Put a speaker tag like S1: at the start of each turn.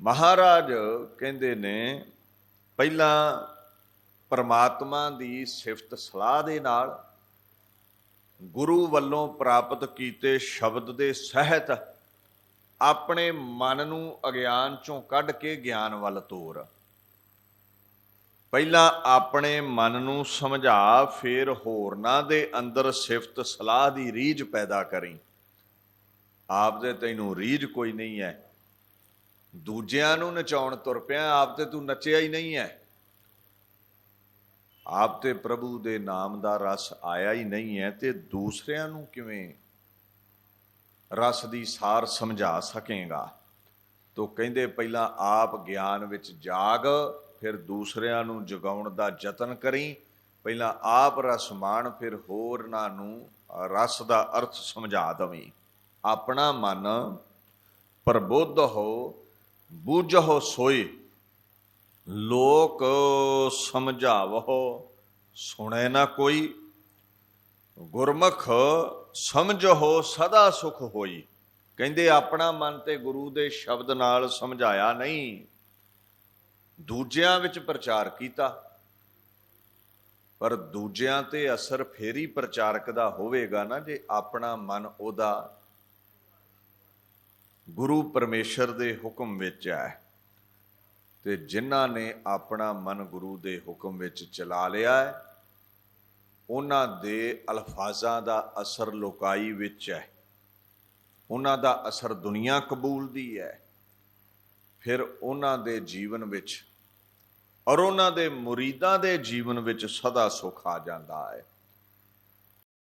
S1: ਮਹਾਰਾਜ ਕਹਿੰਦੇ ਨੇ, ਪਹਿਲਾਂ ਪਰਮਾਤਮਾ ਦੀ ਸਿਫਤ ਸਲਾਹ ਦੇ ਨਾਲ ਗੁਰੂ ਵੱਲੋਂ ਪ੍ਰਾਪਤ ਕੀਤੇ ਸ਼ਬਦ ਦੇ ਸਹਿਤ ਆਪਣੇ ਮਨ ਨੂੰ ਅਗਿਆਨ ਚੋਂ ਕੱਢ ਕੇ ਗਿਆਨ ਵੱਲ ਤੋਰ। ਪਹਿਲਾਂ ਆਪਣੇ ਮਨ ਨੂੰ ਸਮਝਾ, ਫਿਰ ਹੋਰਨਾਂ ਦੇ ਅੰਦਰ ਸਿਫਤ ਸਲਾਹ ਦੀ ਰੀਝ ਪੈਦਾ ਕਰੀ। ਆਪ ਦੇ ਤੈਨੂੰ ਰੀਝ ਕੋਈ ਨਹੀਂ ਹੈ। ਦੂਜਿਆਂ ਨੂੰ ਨਚਾਉਣ ਤੁਰ ਪਿਆ, ਆਪ ਤੇ ਤੂੰ ਨੱਚਿਆ ਹੀ ਨਹੀਂ ਹੈ। ਆਪ ਤੇ ਪ੍ਰਭੂ ਦੇ ਨਾਮ ਦਾ ਰਸ ਆਇਆ ਹੀ ਨਹੀਂ ਹੈ ਤੇ ਦੂਸਰਿਆਂ ਨੂੰ ਕਿਵੇਂ ਰਸ ਦੀ ਸਾਰ ਸਮਝਾ ਸਕੇਗਾ? ਤੋ ਕਹਿੰਦੇ ਪਹਿਲਾਂ ਆਪ ਗਿਆਨ ਵਿੱਚ ਜਾਗ, ਫਿਰ ਦੂਸਰਿਆਂ ਨੂੰ ਜਗਾਉਣ ਦਾ ਯਤਨ ਕਰੀ। ਪਹਿਲਾਂ ਆਪ ਰਸਮਾਨ ਫਿਰ ਹੋਰਨਾਂ ਨੂੰ ਰਸ ਦਾ ਅਰਥ ਸਮਝਾ ਦਵੀਂ। ਆਪਣਾ ਮਨ ਪ੍ਰਬੁੱਧ ਹੋ ਬੂਝੋ ਸੋਈ, ਲੋਕ ਸਮਝਾਵੋ ਸੁਣੇ ਨਾ ਕੋਈ। ਗੁਰਮੁਖ ਸਮਝੋ ਸਦਾ ਸੁਖ ਹੋਈ। ਕਹਿੰਦੇ, ਆਪਣਾ ਮਨ ਤੇ ਗੁਰੂ ਦੇ ਸ਼ਬਦ ਨਾਲ ਸਮਝਾਇਆ ਨਹੀਂ। ਦੂਜਿਆਂ ਵਿੱਚ ਪ੍ਰਚਾਰ ਕੀਤਾ। ਪਰ ਦੂਜਿਆਂ ਤੇ ਅਸਰ ਫੇਰੀ ਪ੍ਰਚਾਰਕ ਦਾ ਹੋਵੇਗਾ ਨਾ, ਜੇ ਆਪਣਾ ਮਨ ਉਹਦਾ ਗੁਰੂ ਪਰਮੇਸ਼ਰ ਦੇ ਹੁਕਮ ਵਿੱਚ ਹੈ। ਤੇ ਜਿਨ੍ਹਾਂ ਨੇ ਆਪਣਾ ਮਨ ਗੁਰੂ ਦੇ ਹੁਕਮ ਵਿੱਚ ਚਲਾ ਲਿਆ ਹੈ, ਉਹਨਾਂ ਦੇ ਅਲਫਾਜ਼ਾਂ ਦਾ ਅਸਰ ਲੋਕਾਈ ਵਿੱਚ ਹੈ। ਉਹਨਾਂ ਦਾ ਅਸਰ ਦੁਨੀਆ ਕਬੂਲਦੀ ਹੈ। ਫਿਰ ਉਹਨਾਂ ਦੇ ਜੀਵਨ ਵਿੱਚ ਔਰ ਉਹਨਾਂ ਦੇ ਮੁਰੀਦਾਂ ਦੇ ਜੀਵਨ ਵਿੱਚ ਸਦਾ ਸੁਖ ਆ ਜਾਂਦਾ ਹੈ।